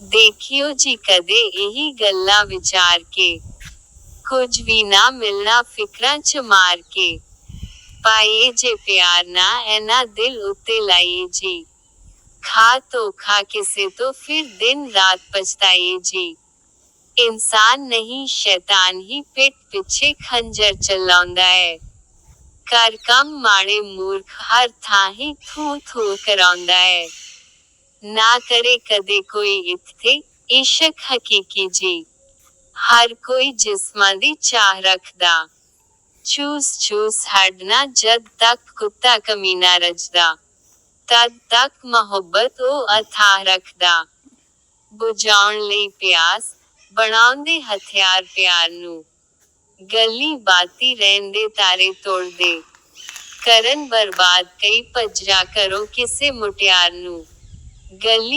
ਦੇਖਿਓ ਜੀ ਕਦੇ ਇਹੀ ਗੱਲਾਂ ਵਿਚਾਰ ਕੇ ਕੁਝ ਵੀ ਨਾ ਮਿਲਣਾ ਫਿਕਰਾਂ ਚ ਮਾਰ ਕੇ ਪਾਈਏ ਜੇ ਪਿਆਰ ਨਾ ਐਨਾ ਦਿਲ ਉੱਤੇ ਲਾਈਏ ਜੀ ਖਾ ਧੋਖਾ ਕਿਸੇ ਤੋਂ ਫਿਰ ਦਿਨ ਰਾਤ ਪਛਤਾਈਏ ਜੀ ਇਨਸਾਨ ਨਹੀਂ ਸ਼ੈਤਾਨ ਹੀ ਪਿੱਠ ਪਿੱਛੇ ਖੰਜਰ ਚਲਾਉਂਦਾ ਹੈ ਕਰ ਕੰਮ ਮਾੜੇ ਮੂਰਖ ਹਰ ਥਾਂ ਹੀ ਥੂ ਥੂ ਕਰਾਉਂਦਾ ਹੈ ਨਾ ਕਰੇ ਕਦੇ ਕੋਈ ਇੱਥੇ ਇਸ਼ਕ ਹਕੀਕੀ ਜੀ ਹਰ ਕੋਈ ਜਿਸਮਾਂ ਦੀ ਚਾਹ ਰੱਖਦਾ ਚੂਸ ਚੂਸ ਹਟਣਾ ਜਦ ਤੱਕ ਕੁੱਤਾ ਕਮੀਨਾ ਰਜਦਾ ਤਦ ਤੱਕ ਮੁਹੱਬਤ ਉਹ ਅਥਾਹ ਰੱਖਦਾ ਬੁਝਾਉਣ ਲਈ ਪਿਆਸ ਬਣਾਉਂਦੇ ਹਥਿਆਰ ਪਿਆਰ ਨੂੰ ਗੱਲੀ ਬਾਤੀ ਰਹਿੰਦੇ ਤਾਰੇ ਤੋੜਦੇ ਕਰਨ ਬਰਬਾਦ ਕਈ ਭੱਜਰਾ ਕਰੋ ਕਿਸੇ ਮੁਟਿਆਰ ਨੂੰ ਗੱਲੀ